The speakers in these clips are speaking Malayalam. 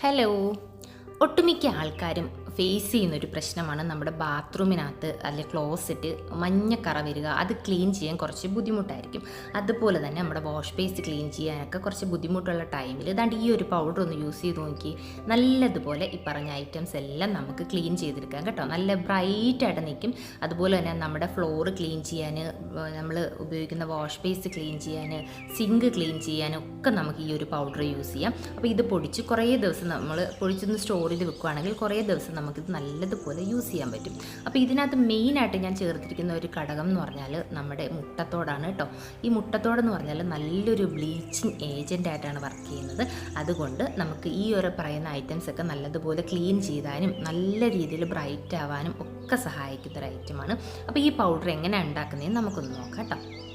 ഹലോ ഒട്ടുമിക്ക ആൾക്കാരും ഫേസ് ചെയ്യുന്ന ഒരു പ്രശ്നമാണ് നമ്മുടെ ബാത്റൂമിനകത്ത് അല്ലെ ക്ലോസറ്റ് മഞ്ഞക്കറ വരിക. അത് ക്ലീൻ ചെയ്യാൻ കുറച്ച് ബുദ്ധിമുട്ടായിരിക്കും. അതുപോലെ തന്നെ നമ്മുടെ വാഷ് ബേസ് ക്ലീൻ ചെയ്യാനൊക്കെ കുറച്ച് ബുദ്ധിമുട്ടുള്ള ടൈമിൽ ഇതാണ്ട് ഈ ഒരു പൗഡർ ഒന്ന് യൂസ് ചെയ്ത് നോക്കി നല്ലതുപോലെ ഈ പറഞ്ഞ ഐറ്റംസ് എല്ലാം നമുക്ക് ക്ലീൻ ചെയ്തെടുക്കാം കേട്ടോ. നല്ല ബ്രൈറ്റായിട്ട് നിൽക്കും. അതുപോലെ തന്നെ നമ്മുടെ ഫ്ലോർ ക്ലീൻ ചെയ്യാൻ നമ്മൾ ഉപയോഗിക്കുന്ന വാഷ് ബേസ് ക്ലീൻ ചെയ്യാൻ സിങ്ക് ക്ലീൻ ചെയ്യാനും ഒക്കെ നമുക്ക് ഈ ഒരു പൗഡർ യൂസ് ചെയ്യാം. അപ്പോൾ ഇത് പൊടിച്ച് കുറേ ദിവസം നമ്മൾ പൊടിച്ചൊന്ന് സ്റ്റോർ ചെയ്ത് വെക്കുകയാണെങ്കിൽ കുറേ ദിവസം നമുക്കിത് നല്ലതുപോലെ യൂസ് ചെയ്യാൻ പറ്റും. അപ്പോൾ ഇതിനകത്ത് മെയിനായിട്ട് ഞാൻ ചേർത്തിരിക്കുന്ന ഒരു ഘടകം എന്ന് പറഞ്ഞാൽ നമ്മുടെ മുട്ടത്തോടാണ് കേട്ടോ ഈ മുട്ടത്തോടെന്ന് പറഞ്ഞാൽ നല്ലൊരു ബ്ലീച്ചിങ് ഏജന്റ് ആയിട്ടാണ് വർക്ക് ചെയ്യുന്നത്. അതുകൊണ്ട് നമുക്ക് ഈ ഒരു പറയുന്ന ഐറ്റംസ് ഒക്കെ നല്ലതുപോലെ ക്ലീൻ ചെയ്താനും നല്ല രീതിയിൽ ബ്രൈറ്റ് ആവാനും ഒക്കെ സഹായിക്കുന്ന ഒരു ഐറ്റമാണ് അപ്പോൾ ഈ പൗഡർ എങ്ങനെ ഉണ്ടാക്കുന്നതെന്ന് നമുക്കൊന്ന് നോക്കാം കേട്ടോ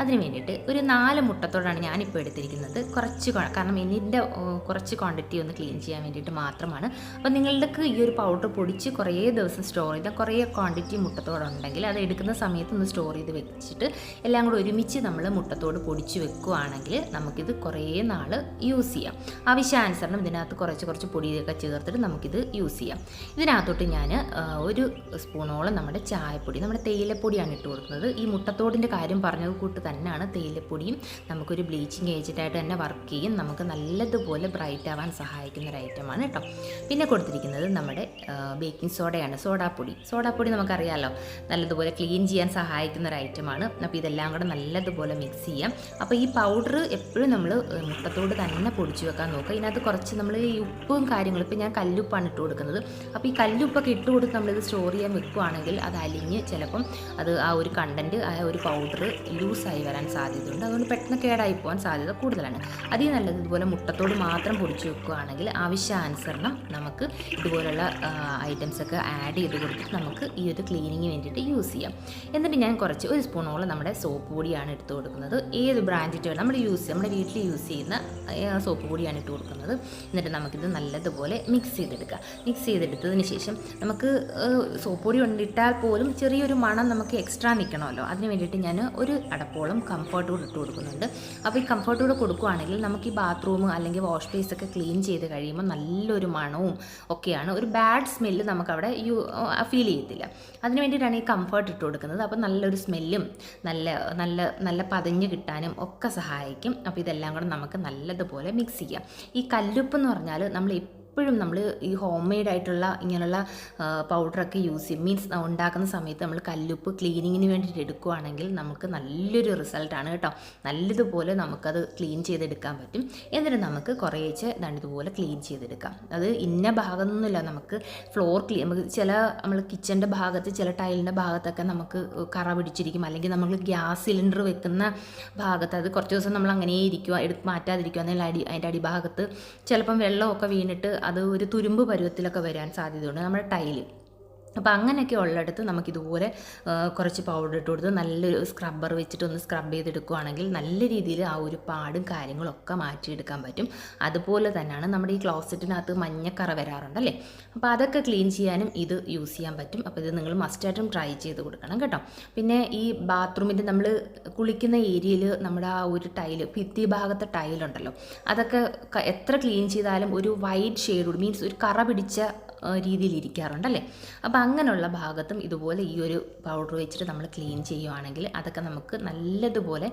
അതിന് വേണ്ടിയിട്ട് ഒരു നാല് മുട്ടത്തോടാണ് ഞാനിപ്പോൾ എടുത്തിരിക്കുന്നത്. കുറച്ച് കാരണം ഇതിന്റെ കുറച്ച് ക്വാണ്ടിറ്റി ഒന്ന് ക്ലീൻ ചെയ്യാൻ വേണ്ടിയിട്ട് മാത്രമാണ്. അപ്പോൾ നിങ്ങളുടെ ഈ ഒരു പൗഡർ പൊടിച്ച് കുറേ ദിവസം സ്റ്റോർ ചെയ്ത കുറേ ക്വാണ്ടിറ്റി മുട്ടത്തോടുണ്ടെങ്കിൽ അത് എടുക്കുന്ന സമയത്ത് ഒന്ന് സ്റ്റോർ ചെയ്ത് വെച്ചിട്ട് എല്ലാം കൂടെ ഒരുമിച്ച് നമ്മൾ മുട്ടത്തോട് പൊടിച്ച് വെക്കുകയാണെങ്കിൽ നമുക്കിത് കുറേ നാൾ യൂസ് ചെയ്യാം. ആവശ്യാനുസരണം ഇതിനകത്ത് കുറച്ച് കുറച്ച് പൊടിയൊക്കെ ചേർത്തിട്ട് നമുക്കിത് യൂസ് ചെയ്യാം. ഇതിനകത്തോട്ട് ഞാൻ ഒരു സ്പൂണോളം നമ്മുടെ ചായപ്പൊടി നമ്മുടെ തേയിലപ്പൊടിയാണ് ഇട്ട് കൊടുക്കുന്നത്. ഈ മുട്ടത്തോടിന്റെ കാര്യം പറഞ്ഞത് കൂട്ട് തന്നെയാണ് തേയിലപ്പൊടിയും നമുക്കൊരു ബ്ലീച്ചിങ് ഏജന്റായിട്ട് തന്നെ വർക്ക് ചെയ്യും. നമുക്ക് നല്ലതുപോലെ ബ്രൈറ്റ് ആവാൻ സഹായിക്കുന്ന ഒരു ഐറ്റമാണ് കേട്ടോ. പിന്നെ കൊടുത്തിരിക്കുന്നത് നമ്മുടെ ബേക്കിംഗ് സോഡയാണ് സോഡാപ്പൊടി. സോഡാപ്പൊടി നമുക്കറിയാമല്ലോ നല്ലതുപോലെ ക്ലീൻ ചെയ്യാൻ സഹായിക്കുന്ന ഒരു ഐറ്റമാണ് അപ്പോൾ ഇതെല്ലാം കൂടെ നല്ലതുപോലെ മിക്സ് ചെയ്യാം. അപ്പോൾ ഈ പൗഡർ എപ്പോഴും നമ്മൾ മുട്ടത്തോട് തന്നെ പൊടിച്ചു വെക്കാൻ നോക്കുക. ഇതിനകത്ത് കുറച്ച് നമ്മൾ ഈ ഉപ്പും കാര്യങ്ങളും ഇപ്പോൾ ഞാൻ കല്ലുപ്പാണ് ഇട്ട് കൊടുക്കുന്നത്. അപ്പോൾ ഈ കല്ലുപ്പൊക്കെ ഇട്ട് കൊടുത്ത് നമ്മളിത് സ്റ്റോർ ചെയ്യാൻ വെക്കുകയാണെങ്കിൽ അത് അലിഞ്ഞ് ചിലപ്പം അത് ആ ഒരു കണ്ടന്റ് ആ ഒരു പൗഡർ ലൂസായി വരാൻ സാധ്യതയുണ്ട്. അതുകൊണ്ട് പെട്ടെന്ന് കേടായി പോകാൻ സാധ്യത കൂടുതലാണ്. അതിൽ നല്ലത് ഇതുപോലെ മുട്ടത്തോട് മാത്രം പൊടിച്ച് വെക്കുകയാണെങ്കിൽ ആവശ്യാനുസരണം നമുക്ക് ഇതുപോലുള്ള ഐറ്റംസൊക്കെ ആഡ് ചെയ്ത് കൊടുത്തിട്ട് നമുക്ക് ഈ ഒരു ക്ലീനിങ്ങിന് വേണ്ടിയിട്ട് യൂസ് ചെയ്യാം. എന്നിട്ട് ഞാൻ കുറച്ച് ഒരു സ്പൂണോളം നമ്മുടെ സോപ്പ് പൊടിയാണ് എടുത്ത് കൊടുക്കുന്നത്. ഏത് ബ്രാൻഡിറ്റ് നമ്മൾ യൂസ് നമ്മുടെ വീട്ടിൽ യൂസ് ചെയ്യുന്ന സോപ്പ് പൊടിയാണ് ഇട്ട് കൊടുക്കുന്നത്. എന്നിട്ട് നമുക്കിത് നല്ലതുപോലെ മിക്സ് ചെയ്തെടുക്കുക മിക്സ് ചെയ്തെടുത്തതിന് ശേഷം നമുക്ക് സോപ്പ് പൊടി കൊണ്ടിട്ടാൽ പോലും ചെറിയൊരു മണം നമുക്ക് എക്സ്ട്രാ നിൽക്കണമല്ലോ അതിന് വേണ്ടിയിട്ട് ഞാൻ ഒരു അടപ്പോളം കംഫർട്ട് കൂടെ ഇട്ട് കൊടുക്കുന്നുണ്ട്. അപ്പോൾ ഈ കംഫർട്ട് കൂടെ കൊടുക്കുകയാണെങ്കിൽ നമുക്ക് ഈ ബാത്റൂം അല്ലെങ്കിൽ വാഷ് ബേസ് ഒക്കെ ക്ലീൻ ചെയ്ത് കഴിയുമ്പോൾ നല്ലൊരു മണവും ഒക്കെയാണ്. ഒരു ബാഡ് സ്മെല്ല് നമുക്കവിടെ യു ഫീൽ ചെയ്യത്തില്ല. അതിന് വേണ്ടിയിട്ടാണ് ഈ കംഫർട്ട് ഇട്ട് കൊടുക്കുന്നത്. അപ്പോൾ നല്ലൊരു സ്മെല്ലും നല്ല നല്ല നല്ല പതഞ്ഞ് കിട്ടാനും ഒക്കെ സഹായിക്കും. അപ്പോൾ ഇതെല്ലാം കൂടെ നമുക്ക് നല്ലതുപോലെ മിക്സ് ചെയ്യാം. ഈ കല്ലുപ്പ് എന്ന് പറഞ്ഞാൽ നമ്മൾ എപ്പോഴും നമ്മൾ ഈ ഹോം മെയ്ഡ് ആയിട്ടുള്ള ഇങ്ങനെയുള്ള പൗഡറൊക്കെ യൂസ് ചെയ്യും. മീൻസ് ഉണ്ടാക്കുന്ന സമയത്ത് നമ്മൾ കല്ലുപ്പ് ക്ലീനിങ്ങിന് വേണ്ടിയിട്ട് എടുക്കുകയാണെങ്കിൽ നമുക്ക് നല്ലൊരു റിസൾട്ടാണ് കേട്ടോ. നല്ലതുപോലെ നമുക്കത് ക്ലീൻ ചെയ്തെടുക്കാൻ പറ്റും. എന്നിട്ട് നമുക്ക് ദാണ്ട് ഇതുപോലെ ക്ലീൻ ചെയ്തെടുക്കാം. അത് ഇന്ന ഭാഗമൊന്നുമില്ല നമുക്ക് ഫ്ലോർ ക്ലീൻ നമുക്ക് ചില നമ്മൾ കിച്ചന്റെ ഭാഗത്ത് ചില ടൈലിന്റെ ഭാഗത്തൊക്കെ നമുക്ക് കറ പിടിച്ചിരിക്കും. അല്ലെങ്കിൽ നമ്മൾ ഗ്യാസ് സിലിണ്ടർ വെക്കുന്ന ഭാഗത്ത് അത് കുറച്ച് ദിവസം നമ്മൾ അങ്ങനെ ഇരിക്കുക എടുത്ത് മാറ്റാതിരിക്കുക എന്നാൽ അടി അതിന്റെ അടിഭാഗത്ത് ചിലപ്പം വെള്ളമൊക്കെ വീണിട്ട് അത് ഒരു തുരുമ്പ് പരുവത്തിലൊക്കെ വരാൻ സാധ്യതയുണ്ട്. നമ്മുടെ ടൈൽ. അപ്പോൾ അങ്ങനെയൊക്കെ ഉള്ളിടത്ത് നമുക്ക് ഇതുപോലെ കുറച്ച് പൗഡർ ഇട്ട് കൊടുത്ത് നല്ലൊരു സ്ക്രബ്ബർ വെച്ചിട്ട് ഒന്ന് സ്ക്രബ് ചെയ്തെടുക്കുകയാണെങ്കിൽ നല്ല രീതിയിൽ ആ ഒരു പാടും കാര്യങ്ങളൊക്കെ മാറ്റിയെടുക്കാൻ പറ്റും. അതുപോലെ തന്നെയാണ് നമ്മുടെ ഈ ക്ലോസറ്റിനകത്ത് മഞ്ഞക്കറ വരാറുണ്ടല്ലേ അപ്പോൾ അതൊക്കെ ക്ലീൻ ചെയ്യാനും ഇത് യൂസ് ചെയ്യാൻ പറ്റും. അപ്പോൾ ഇത് നിങ്ങൾ മസ്റ്റായിട്ടും ട്രൈ ചെയ്ത് കൊടുക്കണം കേട്ടോ. പിന്നെ ഈ ബാത്റൂമിന്റെ നമ്മൾ കുളിക്കുന്ന ഏരിയയിൽ നമ്മുടെ ആ ഒരു ടൈൽ ഭിത്തി ഭാഗത്തെ ടൈലുണ്ടല്ലോ അതൊക്കെ എത്ര ക്ലീൻ ചെയ്താലും ഒരു വൈറ്റ് ഷെയ്ഡ് മീൻസ് ഒരു കറ പിടിച്ച രീതിയിൽ ഇരിക്കാറുണ്ടല്ലേ അപ്പോൾ അങ്ങനെയുള്ള ഭാഗത്തും ഇതുപോലെ ഈ ഒരു പൗഡർ വെച്ചിട്ട് നമ്മൾ ക്ലീൻ ചെയ്യുവാണെങ്കിൽ അതൊക്കെ നമുക്ക് നല്ലതുപോലെ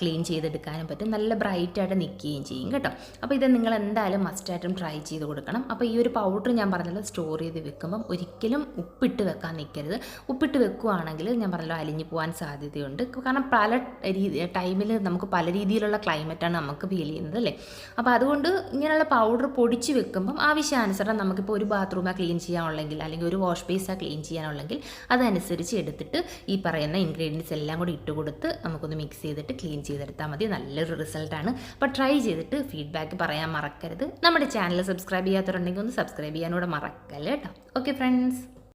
ക്ലീൻ ചെയ്തെടുക്കാനും പറ്റും. നല്ല ബ്രൈറ്റായിട്ട് നിൽക്കുകയും ചെയ്യും കേട്ടോ. അപ്പോൾ ഇത് നിങ്ങൾ എന്തായാലും മസ്റ്റായിട്ടും ട്രൈ ചെയ്ത് കൊടുക്കണം. അപ്പോൾ ഈ ഒരു പൗഡർ ഞാൻ പറഞ്ഞല്ലോ സ്റ്റോർ ചെയ്ത് വെക്കുമ്പം ഒരിക്കലും ഉപ്പിട്ട് വെക്കാൻ നിൽക്കരുത് ഉപ്പിട്ട് വെക്കുകയാണെങ്കിൽ ഞാൻ പറഞ്ഞല്ലോ അലിഞ്ഞു പോകാൻ സാധ്യതയുണ്ട്. കാരണം പല രീതി ടൈമിൽ നമുക്ക് പല രീതിയിലുള്ള ക്ലൈമറ്റാണ് നമുക്ക് ഫീൽ ചെയ്യുന്നത് അല്ലേ? അപ്പോൾ അതുകൊണ്ട് ഇങ്ങനെയുള്ള പൗഡർ പൊടിച്ച് വെക്കുമ്പം ആവശ്യാനുസരണം നമുക്കിപ്പോൾ ഒരു ബാത്റൂമാണ് ക്ലീൻ ചെയ്യാനുള്ളെങ്കിൽ അല്ലെങ്കിൽ ഒരു വാഷ് ബേസാണ് ക്ലീൻ ചെയ്യാനുള്ളെങ്കിൽ അതനുസരിച്ച് എടുത്തിട്ട് ഈ പറയുന്ന ഇൻഗ്രീഡിയൻസ് എല്ലാം കൂടി ഇട്ട് കൊടുത്ത് നമുക്കൊന്ന് മിക്സ് ചെയ്തിട്ട് ക്ലീൻ ചെയ്തെടുത്താൽ മതി. നല്ലൊരു റിസൾട്ടാണ് അപ്പോൾ ട്രൈ ചെയ്തിട്ട് ഫീഡ്ബാക്ക് പറയാൻ മറക്കരുത്. നമ്മുടെ ചാനൽ സബ്സ്ക്രൈബ് ചെയ്യാത്തവരുണ്ടെങ്കിൽ ഒന്ന് സബ്സ്ക്രൈബ് ചെയ്യാനൂടെ മറക്കല്ലേ കേട്ടോ ഓക്കെ ഫ്രണ്ട്സ്